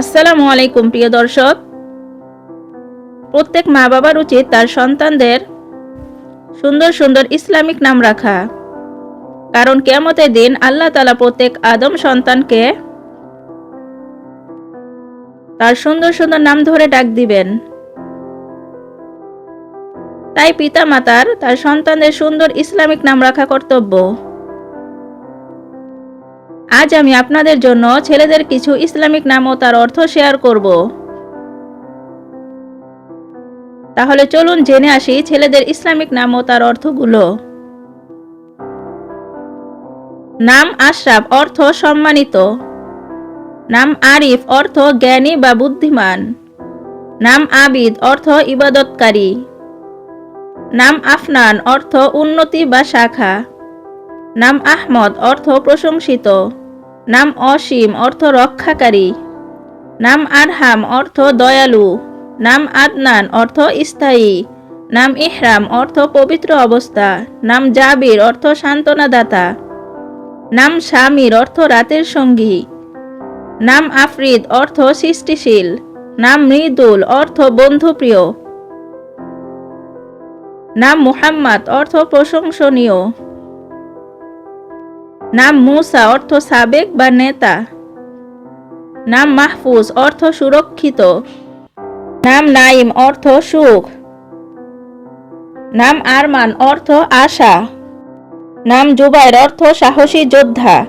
আসসালামু আলাইকুম, প্রিয় দর্শক। প্রত্যেক মা বাবার উচিত তার সন্তানদের সুন্দর সুন্দর ইসলামিক নাম রাখা। কারণ কেমতের দিন আল্লাহ তালা প্রত্যেক আদম সন্তানকে তার সুন্দর সুন্দর নাম ধরে ডাক দিবেন। তাই পিতা মাতার তার সন্তানদের সুন্দর ইসলামিক নাম রাখা কর্তব্য। আজ আমি আপনাদের জন্য ছেলেদের কিছু ইসলামিক নাম ও তার অর্থ শেয়ার করব। তাহলে চলুন জেনে আসি ছেলেদের ইসলামিক নাম ও তার অর্থগুলো। নাম আশরাফ, অর্থ সম্মানিত। নাম আরিফ, অর্থ জ্ঞানী বা বুদ্ধিমান। নাম আবিদ, অর্থ ইবাদতকারী। নাম আফনান, অর্থ উন্নতি বা শাখা। নাম আহমদ, অর্থ প্রশংসিত। নাম অসীম, অর্থ রক্ষাকারী। নাম আরহাম, অর্থ দয়ালু। নাম আদনান, অর্থ স্থায়ী। নাম ইহরাম, অর্থ পবিত্র অবস্থা। নাম জাবির, অর্থ সান্ত্বনাদাতা। নাম স্বামীর অর্থ রাতের সঙ্গী। নাম আফরিদ, অর্থ সৃষ্টিশীল। নাম মৃদুল, অর্থ বন্ধুপ্রিয়। নাম মুহাম্মদ, অর্থ প্রশংসনীয়। নাম মুসা, অর্থ সাবেক বা নেতা। নাম মাহফুজ, অর্থ সুরক্ষিত। নাম নাইম অর্থ সুখ। নাম আরমান, অর্থ আশা। নাম জুবাইর, অর্থ সাহসী যোদ্ধা।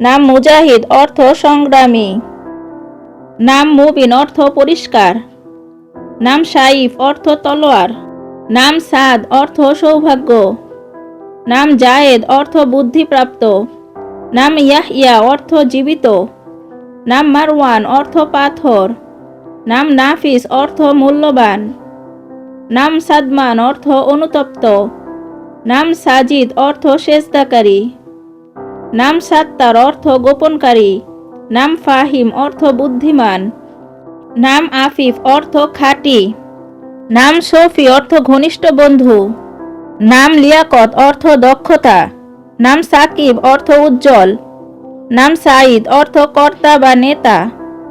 নাম মুজাহিদ, অর্থ সংগ্রামী। নাম মুবিন, অর্থ পরিষ্কার। নাম সাইফ, অর্থ তলোয়ার। নাম সাদ, অর্থ সৌভাগ্য। নাম জায়েদ, অর্থ বুদ্ধিপ্রাপ্ত। নাম ইয়াহিয়া অর্থ জীবিত। নাম মারওয়ান, অর্থ পাথর। নাম নাফিস, অর্থ মূল্যবান। নাম সাদমান, অর্থ অনুতপ্ত। নাম সাজিদ, অর্থ সেজদাকারী। নাম সাত্তার, অর্থ গোপনকারী। নাম ফাহিম, অর্থ বুদ্ধিমান। নাম আফিফ, অর্থ খাঁটি। নাম সফি অর্থ ঘনিষ্ঠ বন্ধু। নাম লিয়াকত অর্থ দক্ষতা, নাম সাকিব অর্থ উজ্জ্বল, নাম সাইদ অর্থ কর্তা বা নেতা,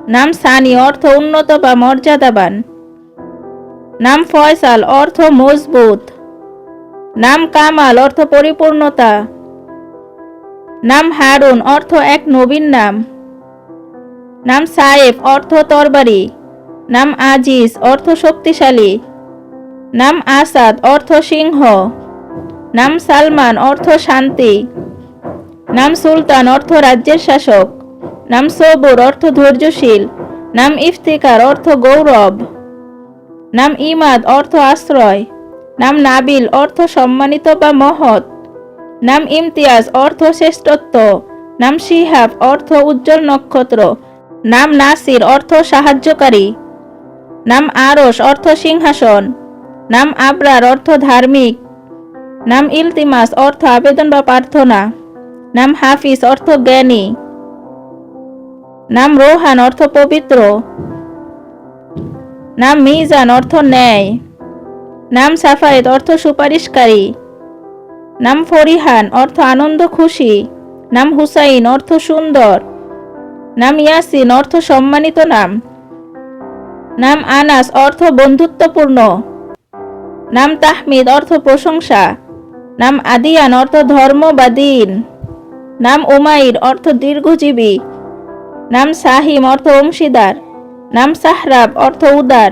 নাম সানি অর্থ উন্নত বা মর্যাদাবান, নাম ফয়সাল অর্থ মজবুত, নাম কামাল অর্থ পরিপূর্ণতা, নাম হারুন অর্থ এক নবীন নাম নাম সায়েফ অর্থ তরবারি, নাম আজিজ অর্থ শক্তিশালী, নাম আসাদ অর্থ সিংহ। নাম সালমান, অর্থ শান্তি। নাম সুলতান, অর্থ রাজ্যের শাসক। নাম সবুর, অর্থ ধৈর্যশীল। নাম ইফতিকার, অর্থ গৌরব। নাম ইমাদ অর্থ আশ্রয়। নাম নাবিল, অর্থ সম্মানিত বা মহৎ। নাম ইমতিয়াজ, অর্থ শ্রেষ্ঠত্ব। নাম শিহাব, অর্থ উজ্জ্বল নক্ষত্র। নাম নাসির, অর্থ সাহায্যকারী। নাম আরস অর্থ সিংহাসন। নাম আবরার, অর্থ ধার্মিক। নাম ইলতিমাস, অর্থ আবেদন বা প্রার্থনা। নাম হাফিজ, অর্থ জ্ঞানী। নাম রোহান, অর্থ পবিত্র। নাম মিজান, অর্থ ন্যায়। নাম সাফায়েত, অর্থ সুপারিশকারী। নাম ফরিহান, অর্থ আনন্দ খুশি। নাম হুসাইন, অর্থ সুন্দর। নাম ইয়াসিন, অর্থ সম্মানিত নাম। নাম আনাস, অর্থ বন্ধুত্বপূর্ণ। নাম তাহমিদ, অর্থ প্রশংসা। নাম আদিয়ান, অর্থ ধর্ম বা দিন নাম উমাইর, অর্থ দীর্ঘজীবী। নাম সাহিম, অর্থ অংশীদার। নাম সাহরাব, অর্থ উদার।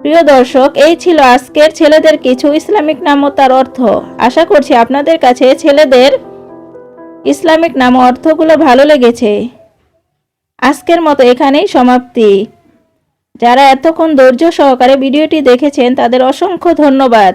প্রিয় দর্শক, এই ছিল আজকের ছেলেদের কিছু ইসলামিক নাম ও তার অর্থ। আশা করছি আপনাদের কাছে ছেলেদের ইসলামিক নাম অর্থগুলো ভালো লেগেছে। আজকের মতো এখানেই সমাপ্তি। যারা এতক্ষণ ধৈর্য সহকারে ভিডিওটি দেখেছেন, তাদের অসংখ্য ধন্যবাদ।